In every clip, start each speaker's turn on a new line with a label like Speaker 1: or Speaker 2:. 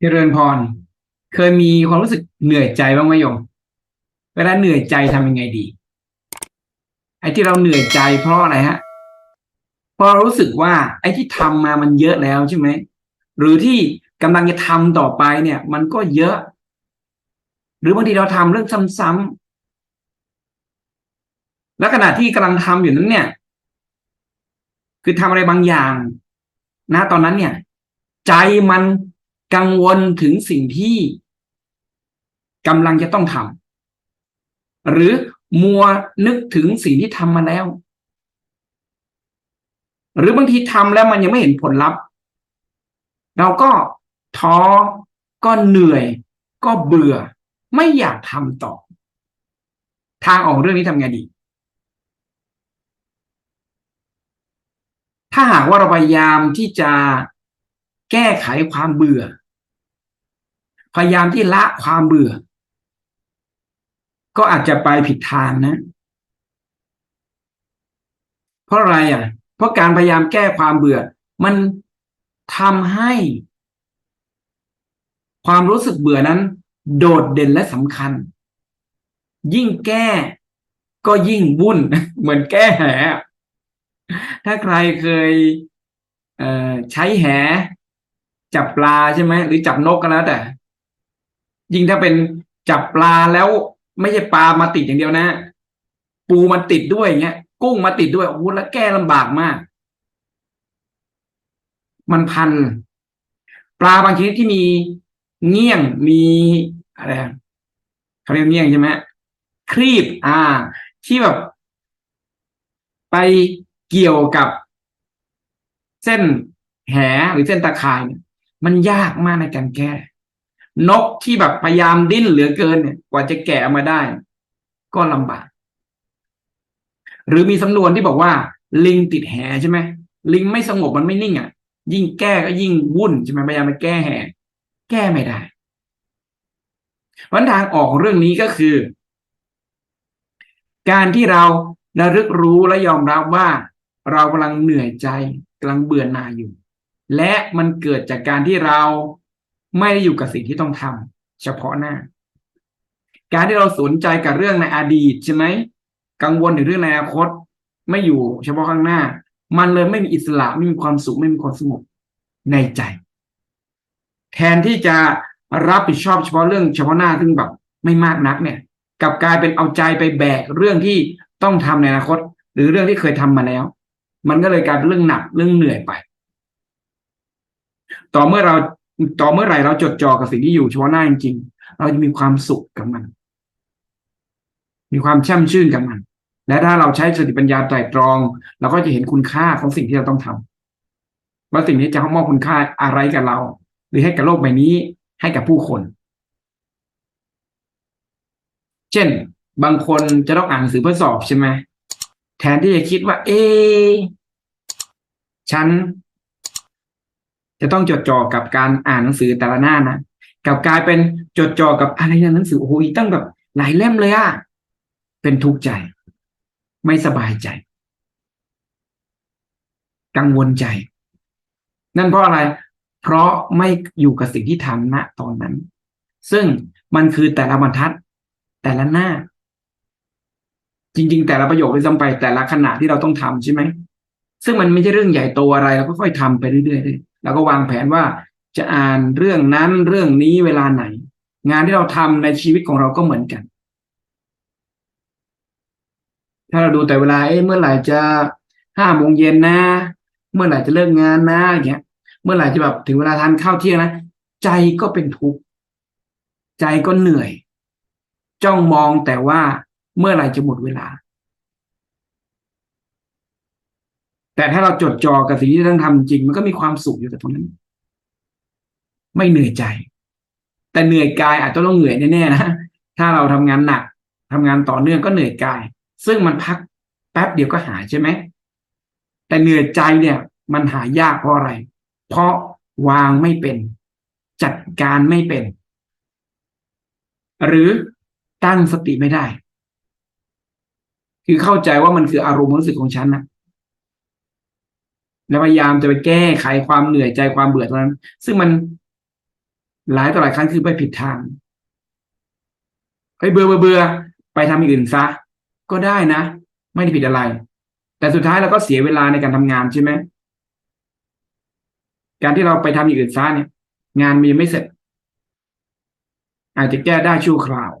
Speaker 1: เจริญพร เคยมีความรู้สึกเหนื่อยใจบ้างไหมโยม เวลาเหนื่อยใจทำยังไงดี ไอ้ที่เราเหนื่อยใจเพราะอะไรฮะ เพราะรู้สึกว่า ไอ้ที่ทำมามันเยอะแล้วใช่ไหม หรือที่กำลังจะทำต่อไปเนี่ย มันก็เยอะ หรือบางทีเราทำเรื่องซ้ำๆแล้วขณะที่กำลังทำอยู่นั้นเนี่ย คือทำอะไรบางอย่าง นะ ตอนนั้นเนี่ย ใจมัน กังวลถึงสิ่งที่กำลังจะต้องทำหรือมัวนึกถึงสิ่งที่ทำมาแล้ว หรือบางทีทำแล้วมันยังไม่เห็นผลลัพธ์ เราก็ท้อก็เหนื่อย ก็เบื่อ ไม่อยากทำต่อ ทางออกเรื่องนี้ทำไงดี ถ้าหากว่าเราพยายามที่จะแก้ไขความเบื่อ พยายามที่ละความเบื่อ ก็อาจจะไปผิดทางนะ เพราะอะไรอะ เพราะการพยายามแก้ความเบื่อ มันทำให้ ความรู้สึกเบื่อนั้น โดดเด่นและสำคัญ ยิ่งแก้ก็ยิ่งวุ่น เหมือนแก้แห ถ้าใครเคยเใช้แห จับปลาใช่ไหมหรือจับนกก็แล้วแต่ ยิ่งถ้าเป็นจับปลาแล้วไม่ใช่ปลามาติดอย่างเดียวนะ ปูมันติดด้วยอย่างเงี้ย กุ้งมาติดด้วยโอ้โหแล้วแก้ลำบากมาก มันพัน ปลาบางชนิดที่มีเงี้ยงมีอะไรเขาเรียกเงี้ยงใช่ไหมครีบ อ่า ที่แบบ ไปเกี่ยวกับ เส้นแหหรือเส้นตะข่าย มันยากมากในการแก้ นกที่แบบพยายามดิ้นเหลือเกินเนี่ยกว่าจะแกะมาได้ ก็ลำบาก หรือมีสำนวนที่บอกว่า ลิงติดแหใช่ไหมลิงไม่สงบมันไม่นิ่งอะ ยิ่งแก้ก็ยิ่งวุ่นใช่ไหมพยายามไปแก้แหแก้ไม่ได้วันทางออกของเรื่องนี้ก็คือ การที่เราระลึกรู้และยอมรับว่า เรากำลังเหนื่อยใจกำลังเบื่อหน่ายอยู่ และมันเกิดจากการที่เรา ไม่ได้อยู่กับสิ่งที่ต้องทำเฉพาะหน้า การที่เราสนใจกับเรื่องในอดีตใช่ไหมกังวลถึงเรื่องในอนาคต ไม่อยู่เฉพาะข้างหน้า มันเลยไม่มีอิสระไม่มีความสุขไม่มีความสงบในใจ แทนที่จะรับผิดชอบเฉพาะเรื่องเฉพาะหน้าซึ่งแบบไม่มากนักเนี่ยกับกลายเป็นเอาใจไปแบกเรื่องที่ต้องทำในอนาคต หรือเรื่องที่เคยทำมาแล้ว มันก็เลยกลายเป็นเรื่องหนักเรื่องเหนื่อยไป ต่อเมื่อเรา ต่อเมื่อไหร่เราจดจ่อกับสิ่งที่อยู่เฉพาะหน้าจริงๆเราจะมีความสุขกับมัน มีความช่มชื่นกับมัน และถ้าเราใช้สติปัญญาไตรตรอง เราก็จะเห็นคุณค่าของสิ่งที่เราต้องทำว่าสิ่งนี้จะมอบคุณค่าอะไรกับเรา หรือให้กับโลกใบนี้ให้กับผู้คน เช่น บางคนจะต้องอ่านหนังสือเพื่อสอบใช่ไหมแทนที่จะคิดว่า เอ ฉัน จะต้องจดจ่อกับการอ่านหนังสือแต่ละหน้านะกับกลายเป็นจดจ่อกับอะไรในหนังสือโอ้โหตั้งแบบหลายเล่มเลยอะเป็นทุกข์ใจ ไม่สบายใจ กังวลใจ นั่นเพราะอะไร เพราะไม่อยู่กับสิ่งที่ทำณตอนนั้น ซึ่งมันคือแต่ละบรรทัด แต่ละหน้า จริง ๆ แต่ละประโยคที่ซ้ำไปแต่ละขณะที่เราต้องทำใช่ไหมซึ่งมันไม่ใช่เรื่องใหญ่โตอะไรเราก็ค่อยทำไปเรื่อยๆ แล้วก็วางแผนว่าจะอ่านเรื่องนั้นเรื่องนี้เวลาไหน งานที่เราทำในชีวิตของเราก็เหมือนกัน ถ้าเราดูแต่เวลาเอ้เมื่อไหร่จะห้าโมงเย็นนะ เมื่อไหร่จะเลิกงานนะอย่างเงี้ย เมื่อไหร่จะแบบถึงเวลาทานข้าวเที่ยงนะใจก็เป็นทุกข์ใจก็เหนื่อย จ้องมองแต่ว่าเมื่อไหร่จะหมดเวลา แต่ถ้าเราจดจ่อกับสิ่งที่ต้องทำจริง มันก็มีความสุขอยู่แต่ตรงนั้น ไม่เหนื่อยใจ แต่เหนื่อยกายอาจจะต้องเหนื่อยแน่ๆนะถ้าเราทำงานหนักทำงานต่อเนื่องก็เหนื่อยกาย ซึ่งมันพักแป๊บเดียวก็หายใช่ไหมแต่เหนื่อยใจเนี่ย มันหายากเพราะอะไร เพราะวางไม่เป็น จัดการไม่เป็น หรือตั้งสติไม่ได้ คือเข้าใจว่ามันคืออารมณ์รู้สึกของฉันนะ แล้วพยายามจะไปแก้ไขความเหนื่อยใจความเบื่อตรงนั้น ซึ่งมันหลายต่อหลายครั้งคือไปผิดทางไปเบื่อเบื่อเบื่อไปทำอย่างอื่นซะก็ได้นะ ไม่ได้ผิดอะไร แต่สุดท้ายเราก็เสียเวลาในการทำงานใช่ไหมการที่เราไปทำอย่างอื่นซะเนี่ย งานมันยังไม่เสร็จ อาจจะแก้ได้ชั่วคราว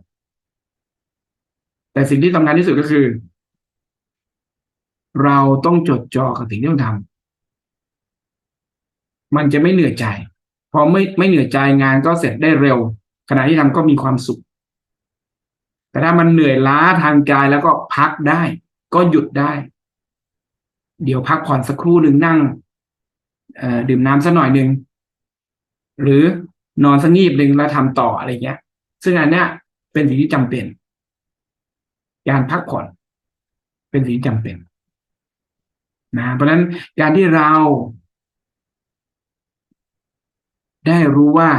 Speaker 1: แต่สิ่งที่สำคัญที่สุดก็คือ เราต้องจดจ่อกับสิ่งที่ต้องทำ มันจะไม่เหนื่อยใจ พอไม่ไม่เหนื่อยใจงานก็เสร็จได้เร็ว ขณะที่ทำก็มีความสุข แต่ถ้ามันเหนื่อยล้าทางกายแล้วก็พักได้ ก็หยุดได้ เดี๋ยวพักผ่อนสักครู่หนึ่งนั่งดื่มน้ำสักหน่อยหนึ่งหรือนอนสักงีบหนึ่งแล้วทำต่ออะไรเงี้ย ซึ่งอันเนี้ยเป็นสิ่งที่จำเป็น การพักผ่อน เป็นสิ่งที่จำเป็นนะเพราะฉะนั้นการที่เรา ได้รู้ว่า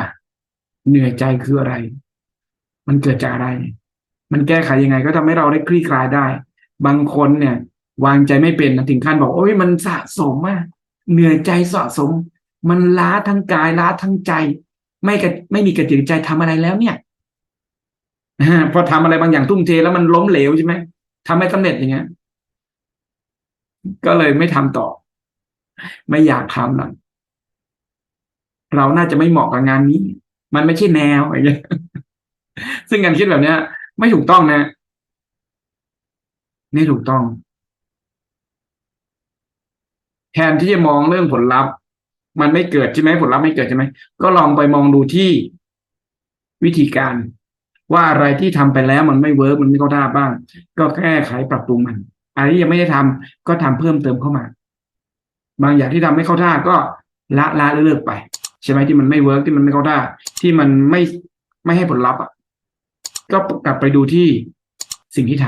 Speaker 1: เหนื่อยใจคืออะไร มันเกิดจากอะไร มันแก้ไขยังไง ก็ทำให้เราได้คลี่คลายได้ บางคนเนี่ย วางใจไม่เป็นนะถึงขั้นบอกโอ้ยมันสะสมมากเหนื่อยใจสะสม มันล้าทั้งกายล้าทั้งใจ ไม่กไม่มีกระจิตใจทำอะไรแล้วเนี่ยพอทำอะไรบางอย่างทุ่มเทแล้วมันล้มเหลวใช่ไหมทำไม่สำเร็จอย่างเงี้ย ก็เลยไม่ทำต่อ ไม่อยากทำหรอก เราน่าจะไม่เหมาะกับงานนี้ มันไม่ใช่แนวอะไรเงี้ยซึ่งการคิดแบบเนี้ย ไม่ถูกต้องนะ ไม่ถูกต้อง แทนที่จะมองเรื่องผลลัพธ์ มันไม่เกิดใช่ไหมผลลัพธ์ไม่เกิดใช่ไหมก็ลองไปมองดูที่วิธีการ ว่าอะไรที่ทำไปแล้วมันไม่เวิร์กมันไม่เข้าท่าบ้าง ก็แก้ไขปรับปรุงมันอะไรที่ยังไม่ได้ทำก็ทำเพิ่มเติมเข้ามา บางอย่างที่ทำไม่เข้าท่าก็ละละเลิกไป ใช่ไหมที่มันไม่เวิร์กที่มันไม่เข้าท่าที่มันไม่ไม่ให้ผลลัพธ์อะก็กลับไปดูที่สิ่งที่ท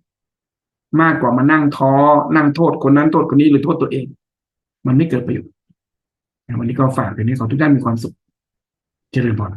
Speaker 1: ำมากกว่ามานั่งท้อนั่งโทษคนนั้นโทษคนนี้หรือโทษตัวเอง มันไม่เกิดประโยชน์วันนี้ก็ฝากเป็นให้ขอทุกท่านมีความสุขเจริญพร